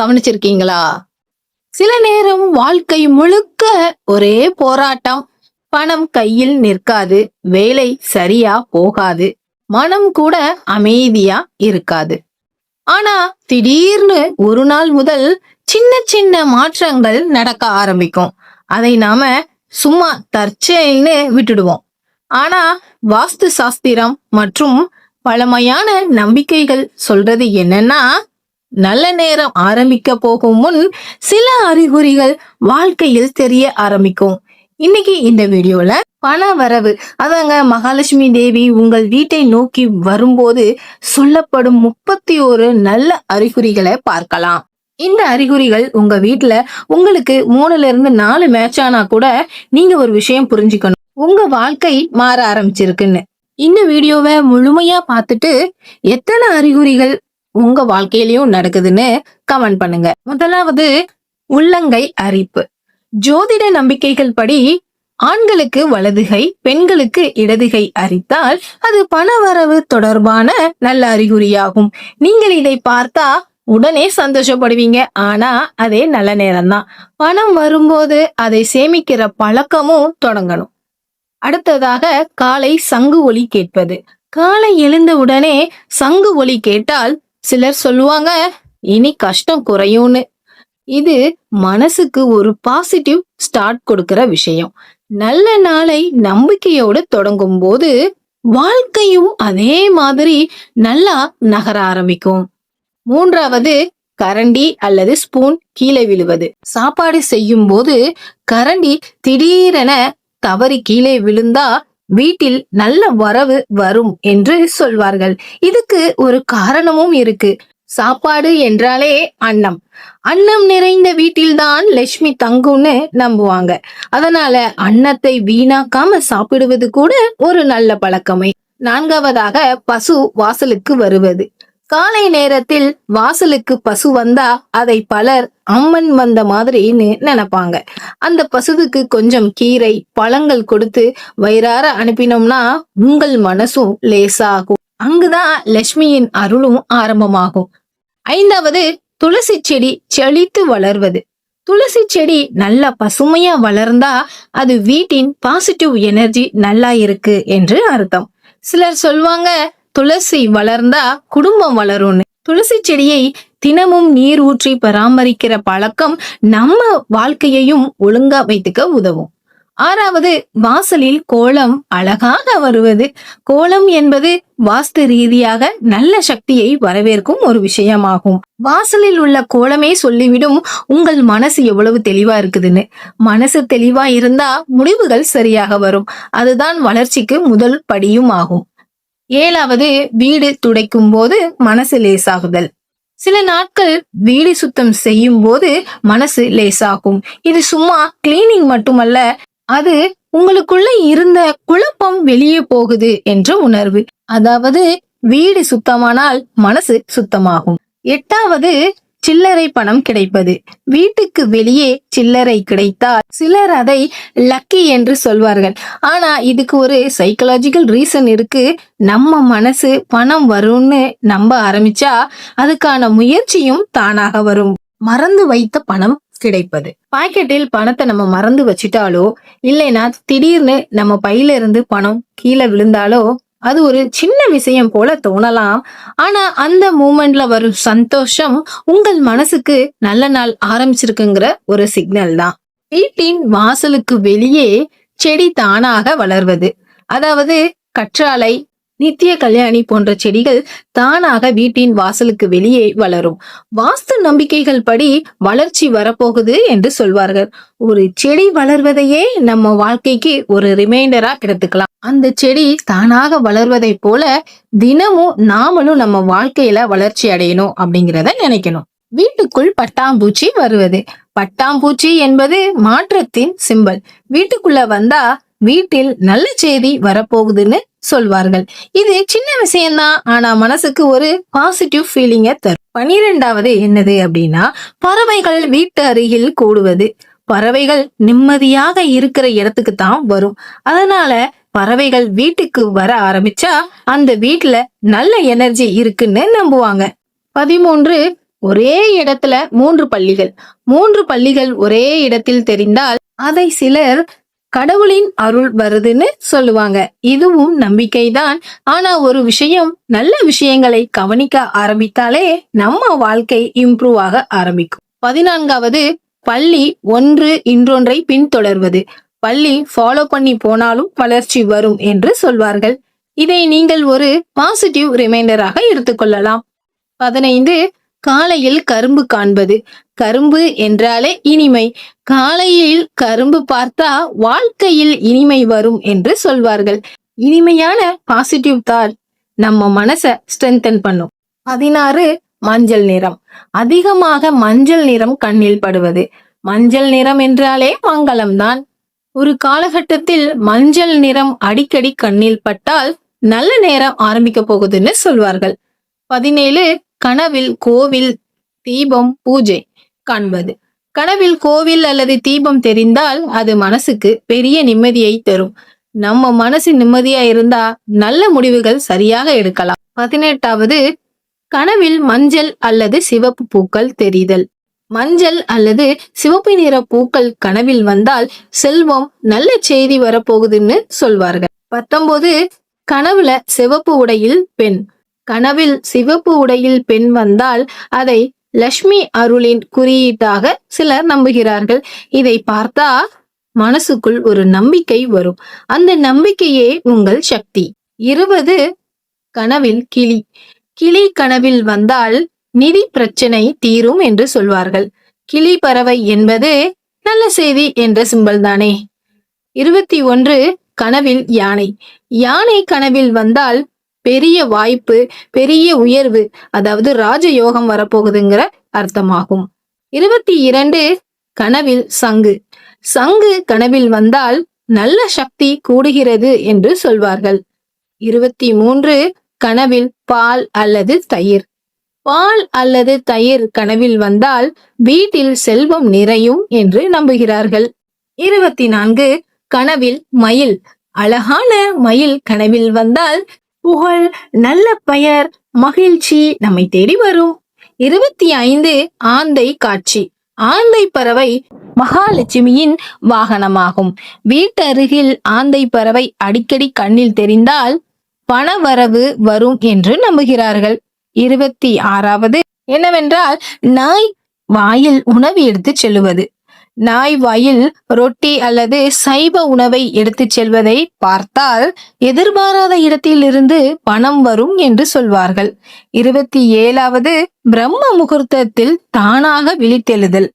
கவனிச்சிருக்கீங்களா? சில நேரம் வாழ்க்கை முழுக்க ஒரே போராட்டம். பணம் கையில் நிற்காது வேலை சரியா போகாது மனம் கூட அமைதியா இருக்காது. ஆனா திடீர்னு ஒரு நாள் முதல் சின்ன சின்ன மாற்றங்கள் நடக்க ஆரம்பிக்கும். அதை நாம சும்மா தற்செயல்னு விட்டுடுவோம். ஆனா வாஸ்து சாஸ்திரம் மற்றும் பழமையான நம்பிக்கைகள் சொல்றது என்னன்னா நல்ல நேரம் ஆரம்பிக்க போகும் முன் சில அறிகுறிகள் வாழ்க்கையில் தெரிய ஆரம்பிக்கும். இன்னைக்கு இந்த வீடியோல பண வரவு அதாங்க மகாலட்சுமி தேவி உங்கள் வீட்டை நோக்கி வரும்போது சொல்லப்படும் முப்பத்தி ஒரு நல்ல அறிகுறிகளை பார்க்கலாம். இந்த அறிகுறிகள் உங்க வீட்டுல உங்களுக்கு மூணுல இருந்து நாலு மேட்ச் ஆனா கூட நீங்க ஒரு விஷயம் புரிஞ்சுக்கணும். உங்க வாழ்க்கை மாற ஆரம்பிச்சிருக்குன்னு. இந்த வீடியோவை முழுமையா பார்த்துட்டு எத்தனை அறிகுறிகள் உங்க வாழ்க்கையிலயும் நடக்குதுன்னு கமெண்ட் பண்ணுங்க. முதலாவது உள்ளங்கை அரிப்பு. ஜோதிட நம்பிக்கைகள் படி ஆண்களுக்கு வலதுகை பெண்களுக்கு இடதுகை அரித்தால் அது பணவரவு தொடர்பான நல்ல அறிகுறியாகும். நீங்கள் இதை பார்த்தா உடனே சந்தோஷப்படுவீங்க. ஆனா அதே நல்ல நேரம்தான். பணம் வரும்போது அதை சேமிக்கிற பழக்கமும் தொடங்கணும். அடுத்ததாக காலை சங்கு ஒலி கேட்பது. காலை எழுந்த உடனே சங்கு ஒலி கேட்டால் சிலர் சொல்லுவாங்க இனி கஷ்டம் குறையும்னு. இது மனசுக்கு ஒரு பாசிட்டிவ் ஸ்டார்ட் கொடுக்கிற விஷயம். நல்ல நாளை நம்பிக்கையோடு தொடங்கும் போது வாழ்க்கையும் அதே மாதிரி நல்லா நகர ஆரம்பிக்கும். மூன்றாவது கரண்டி அல்லது ஸ்பூன் கீழே விழுவது. சாப்பாடு செய்யும் போது கரண்டி திடீரென தவறி கீழே விழுந்தா வீட்டில் நல்ல வரவு வரும் என்று சொல்வார்கள். இதுக்கு ஒரு காரணமும் இருக்கு. சாப்பாடு என்றாலே அன்னம். அன்னம் நிறைந்த வீட்டில்தான் லட்சுமி தங்கும்னு நம்புவாங்க. அதனால அன்னத்தை வீணாக்காம சாப்பிடுவது கூட ஒரு நல்ல பழக்கமே. நான்காவதாக பசு வாசலுக்கு வருவது. காலை நேரத்தில் வாசலுக்கு பசு வந்தா அதை பலர் அம்மன் வந்த மாதிரின்னு நினைப்பாங்க. அந்த பசுவுக்கு கொஞ்சம் கீரை பழங்கள் கொடுத்து வயிறார அனுப்பினோம்னா உங்கள் மனசும் லேசாகும். அங்குதான் லட்சுமியின் அருளும் ஆரம்பமாகும். ஐந்தாவது துளசி செடி செழித்து வளர்வது. துளசி செடி நல்லா பசுமையா வளர்ந்தா அது வீட்டின் பாசிட்டிவ் எனர்ஜி நல்லா இருக்கு என்று அர்த்தம். சிலர் சொல்வாங்க துளசி வளர்ந்தா குடும்பம் வளரும்னு. துளசி செடியை தினமும் நீர் ஊற்றி பராமரிக்கிற பழக்கம் நம்ம வாழ்க்கையையும் ஒழுங்கா வைத்துக்க உதவும். ஆறாவது வாசலில் கோலம் அழகாக வருவது. கோலம் என்பது வாஸ்து ரீதியாக நல்ல சக்தியை வரவேற்கும் ஒரு விஷயமாகும். வாசலில் உள்ள கோலமே சொல்லிவிடும் உங்கள் மனசு எவ்வளவு தெளிவா இருக்குதுன்னு. மனசு தெளிவா இருந்தா முடிவுகள் சரியாக வரும். அதுதான் வளர்ச்சிக்கு முதல் படியும் ஆகும். ஏழாவது வீடு துடைக்கும் போது மனசு லேசாகுதல். சில நாட்கள் வீடு சுத்தம் செய்யும் போது மனசு லேசாகும். இது சும்மா கிளீனிங் மட்டுமல்ல அது உங்களுக்குள்ள இருந்த குழப்பம் வெளியே போகுது என்ற உணர்வு. அதாவது வீடு சுத்தமானால் மனசு சுத்தமாகும். எட்டாவது சில்லறை பணம் கிடைப்பது. வீட்டுக்கு வெளியே சில்லறை கிடைத்தால் சிலர் அதை லக்கி என்று சொல்வார்கள். ஆனா இதுக்கு ஒரு சைக்கலாஜிக்கல் ரீசன் இருக்கு. நம்ம மனசு பணம் வரும்னு நம்ப ஆரம்பிச்சா அதுக்கான முயற்சியும் தானாக வரும். மறந்து வைத்த பணம் கிடைப்பது. பாக்கெட்டில் பணத்தை நம்ம மறந்து வச்சிட்டாலோ இல்லைன்னா திடீர்னு நம்ம பையில இருந்து பணம் கீழே விழுந்தாலோ அது ஒரு சின்ன விஷயம் போல தோணலாம். ஆனா அந்த மூமெண்ட்ல வரும் சந்தோஷம் உங்கள் மனசுக்கு நல்ல நாள் ஆரம்பிச்சிருக்குங்கிற ஒரு சிக்னல் தான். வீட்டின் வாசலுக்கு வெளியே செடி தானாக வளர்வது. அதாவது கற்றாழை நித்திய கல்யாணி போன்ற செடிகள் தானாக வீட்டின் வாசலுக்கு வெளியே வளரும். வாஸ்து நம்பிக்கைகள் படி வளர்ச்சி வரப்போகுது என்று சொல்வார்கள். ஒரு செடி வளர்வதையே நம்ம வாழ்க்கைக்கு ஒரு ரிமைண்டரா எடுத்துக்கலாம் அந்த செடி தானாக வளர்வதை போல தினமும் நாமளும் நம்ம வாழ்க்கையில வளர்ச்சி அடையணும் அப்படிங்கிறத நினைக்கணும். வீட்டுக்குள் பட்டாம்பூச்சி வருவது. பட்டாம்பூச்சி என்பது மாற்றத்தின் சிம்பல் வீட்டுக்குள்ள வந்தா வீட்டில் நல்ல செய்தி வரப்போகுதுன்னு சொல்வார்கள். இது சின்ன விஷயம்தான் ஆனா மனசுக்கு ஒரு பாசிட்டிவ் ஃபீலிங்க தரும். பனிரெண்டாவது என்னது அப்படின்னா பறவைகள் வீட்டு அருகில் கூடுவது. பறவைகள் நிம்மதியாக இருக்கிற இடத்துக்கு தான் வரும். அதனால பறவைகள் வீட்டுக்கு வர ஆரம்பிச்சா அந்த வீட்டுல நல்ல எனர்ஜி இருக்குன்னு நம்புவாங்க. பதிமூன்று ஒரே இடத்துல மூன்று பள்ளிகள். மூன்று பள்ளிகள் ஒரே இடத்தில் தெரிந்தால் அதை சிலர் கடவுளின் அருள் வருதுன்னு சொல்லுவாங்க. இதுவும் நம்பிக்கைதான். ஆனா ஒரு விஷயம் நல்ல விஷயங்களை கவனிக்க ஆரம்பித்தாலே நம்ம வாழ்க்கை இம்ப்ரூவ் ஆக ஆரம்பிக்கும். பதினான்காவது பள்ளி ஒன்று இன்றொன்றை பின்தொடர்வது. பள்ளி ஃபாலோ பண்ணி போனாலும் வளர்ச்சி வரும் என்று சொல்வார்கள். இதை நீங்கள் ஒரு பாசிட்டிவ் ரிமைண்டராக எடுத்துக்கொள்ளலாம் பதினைந்து காலையில் கரும்பு காண்பது. கரும்பு என்றாலே இனிமை. காலையில் கரும்பு பார்த்தா வாழ்க்கையில் இனிமை வரும் என்று சொல்வார்கள். இனிமையான பாசிட்டிவ் தாட் நம்ம மனசை ஸ்ட்ரென்தன் பண்ணும். பதினாறு மஞ்சள் நிறம். அதிகமாக மஞ்சள் நிறம் கண்ணில் படுவது. மஞ்சள் நிறம் என்றாலே மங்களம்தான். ஒரு காலகட்டத்தில் மஞ்சள் நிறம் அடிக்கடி கண்ணில் பட்டால் நல்ல நேரம் ஆரம்பிக்க போகுதுன்னு சொல்வார்கள். பதினேழு கனவில் கோவில் தீபம் பூஜை காண்பது. கனவில் கோவில் அல்லது தீபம் தெரிந்தால் அது மனசுக்கு பெரிய நிம்மதியை தரும். நம்ம மனசு நிம்மதியா இருந்தா நல்ல முடிவுகள் சரியாக எடுக்கலாம். பதினெட்டாவது கனவில் மஞ்சள் அல்லது சிவப்பு பூக்கள் தெரிதல். மஞ்சள் அல்லது சிவப்பு நிற பூக்கள் கனவில் வந்தால் செல்வம் நல்ல செய்தி வரப்போகுதுன்னு சொல்வார்கள். பத்தொன்பது கனவுல சிவப்பு உடையில் பெண். கனவில் சிவப்பு உடையில் பெண் வந்தால் அதை லட்சுமி அருளின் குறியீட்டாக சிலர் நம்புகிறார்கள். இதை பார்த்தா மனசுக்குள் ஒரு நம்பிக்கை வரும். அந்த நம்பிக்கையே உங்கள் சக்தி. இருபது கனவில் கிளி. கிளி கனவில் வந்தால் நிதி பிரச்சனை தீரும் என்று சொல்வார்கள். கிளி பறவை என்பது நல்ல செய்தி என்ற சிம்பல் தானே. இருபத்தி ஒன்று கனவில் யானை. யானை கனவில் வந்தால் பெரிய வாய்ப்பு பெரிய உயர்வு அதாவது ராஜயோகம் வரப்போகுதுங்கிற அர்த்தமாகும். இருபத்தி இரண்டு கனவில் சங்கு. சங்கு கனவில் வந்தால் நல்ல சக்தி கூடுகிறது என்று சொல்வார்கள். இருபத்தி மூன்று கனவில் பால் அல்லது தயிர். பால் அல்லது தயிர் கனவில் வந்தால் வீட்டில் செல்வம் நிறையும் என்று நம்புகிறார்கள். இருபத்தி நான்கு கனவில் மயில். அழகான மயில் கனவில் வந்தால் புகழ் நல்ல பெயர் மகிழ்ச்சி நம்மை தேடி வரும். இருபத்தி ஐந்து ஆந்தை காட்சி. ஆந்தை பறவை மகாலட்சுமியின் வாகனமாகும். வீட்டருகில் ஆந்தை பறவை அடிக்கடி கண்ணில் தெரிந்தால் பணவரவு வரும் என்று நம்புகிறார்கள். இருபத்தி ஆறாவது என்னவென்றால் நாய் வாயில் உணவு எடுத்துச் செல்லுவது. நாய் வாயில் ரொட்டி அல்லது சைவ உணவை எடுத்துச் செல்வதை பார்த்தால் எதிர்பாராத இடத்திலிருந்து பணம் வரும் என்று சொல்வார்கள். இருபத்தி ஏழாவது பிரம்ம முகூர்த்தத்தில் தானாக விழித்தெழுதல்.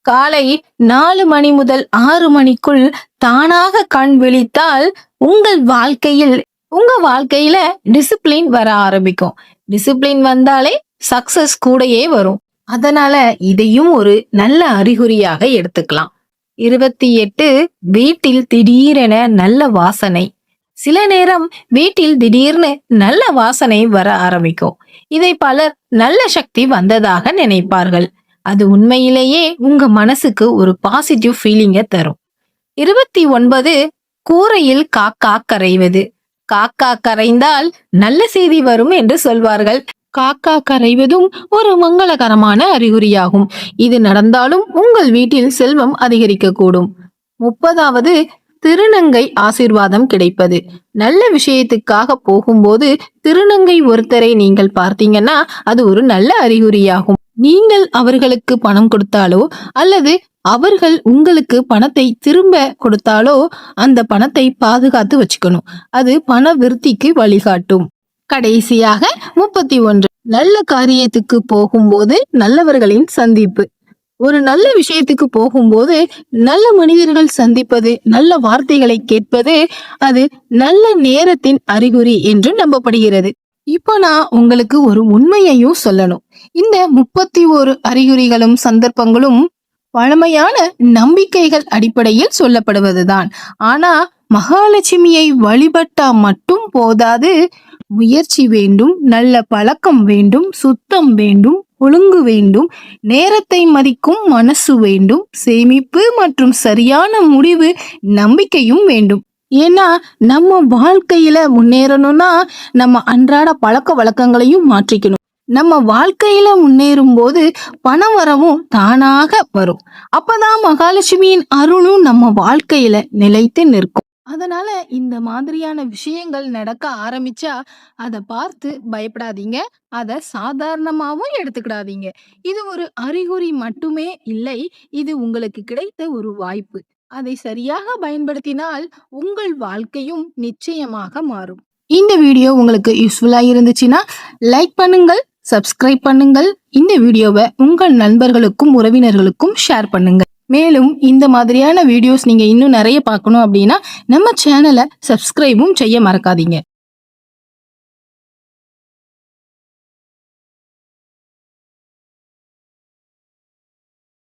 காலை நாலு மணி முதல் ஆறு மணிக்குள் தானாக கண் விழித்தால் உங்கள் வாழ்க்கையில் உங்க வாழ்க்கையில டிசிப்ளின் வர ஆரம்பிக்கும். டிசிப்ளின் வந்தாலே சக்சஸ் கூடயே வரும். அதனால இதையும் ஒரு நல்ல அறிகுறியாக எடுத்துக்கலாம். இருபத்தி எட்டு வீட்டில் திடீரென நல்ல வாசனை. சில நேரம் வீட்டில் திடீர்னு நல்ல வாசனை வர ஆரம்பிக்கும். இதை பலர் நல்ல சக்தி வந்ததாக நினைப்பார்கள். அது உண்மையிலேயே உங்க மனசுக்கு ஒரு பாசிட்டிவ் ஃபீலிங்க தரும். இருபத்தி ஒன்பது கூரையில் காக்கா கரைவது. காக்கா கரைந்தால் நல்ல செய்தி வரும் என்று சொல்வார்கள். காக்கா கரைவதும் ஒரு மங்களகரமான அறிகுறியாகும். இது நடந்தாலும் உங்கள் வீட்டில் செல்வம் அதிகரிக்கக்கூடும். முப்பதாவது திருநங்கை ஆசீர்வாதம் கிடைப்பது. நல்ல விஷயத்துக்காக போகும்போது திருநங்கை ஒருத்தரை நீங்கள் பார்த்தீங்கன்னா அது ஒரு நல்ல அறிகுறியாகும். நீங்கள் அவர்களுக்கு பணம் கொடுத்தாலோ அல்லது அவர்கள் உங்களுக்கு பணத்தை திரும்ப கொடுத்தாலோ அந்த பணத்தை பாதுகாத்து வச்சுக்கணும். அது பண விருத்திக்கு வழிகாட்டும். கடைசியாக முப்பத்தி ஒன்று. நல்ல காரியத்துக்கு போகும்போது நல்லவர்களின் சந்திப்பு. ஒரு நல்ல விஷயத்துக்கு போகும்போது நல்ல மனிதர்கள் சந்திப்பது நல்ல வார்த்தைகளை கேட்பது அது நல்ல நேரத்தின் அறிகுறி என்று நம்பப்படுகிறது. இப்போ நான் உங்களுக்கு ஒரு உண்மையையும் சொல்லணும். இந்த முப்பத்தி ஒரு அறிகுறிகளும் சந்தர்ப்பங்களும் பழமையான நம்பிக்கைகள் அடிப்படையில் சொல்லப்படுவதுதான். ஆனா மகாலட்சுமியை வழிபட்டா மட்டும் போதாது முயற்சி வேண்டும் நல்ல பழக்கம் வேண்டும் சுத்தம் வேண்டும் ஒழுங்கு வேண்டும் நேரத்தை மதிக்கும் மனசு வேண்டும் சேமிப்பு மற்றும் சரியான முடிவு நம்பிக்கையும் வேண்டும். ஏன்னா நம்ம வாழ்க்கையில முன்னேறணும்னா நம்ம அன்றாட பழக்க வழக்கங்களையும் மாற்றிக்கணும். நம்ம வாழ்க்கையில முன்னேறும் போது பணம் வரவும் தானாக வரும். அப்பதான் மகாலட்சுமியின் அருளும் நம்ம வாழ்க்கையில நிலைத்து நிற்கும். அதனால இந்த மாதிரியான விஷயங்கள் நடக்க ஆரம்பிச்சா அதை பார்த்து பயப்படாதீங்க. அதை சாதாரணமாகவும் எடுத்துக்கிடாதீங்க. இது ஒரு அறிகுறி மட்டுமே இல்லை இது உங்களுக்கு கிடைத்த ஒரு வாய்ப்பு. அதை சரியாக பயன்படுத்தினால் உங்கள் வாழ்க்கையும் நிச்சயமாக மாறும். இந்த வீடியோ உங்களுக்கு யூஸ்ஃபுல்லாக இருந்துச்சுன்னா லைக் பண்ணுங்கள் சப்ஸ்கிரைப் பண்ணுங்கள். இந்த வீடியோவை உங்கள் நண்பர்களுக்கும் உறவினர்களுக்கும் ஷேர் பண்ணுங்கள். மேலும் இந்த மாதிரியான வீடியோஸ் நீங்கள் இன்னும் நிறைய பார்க்கணும் அப்படின்னா நம்ம சேனலை சப்ஸ்கிரைபும் செய்ய மறக்காதீங்க.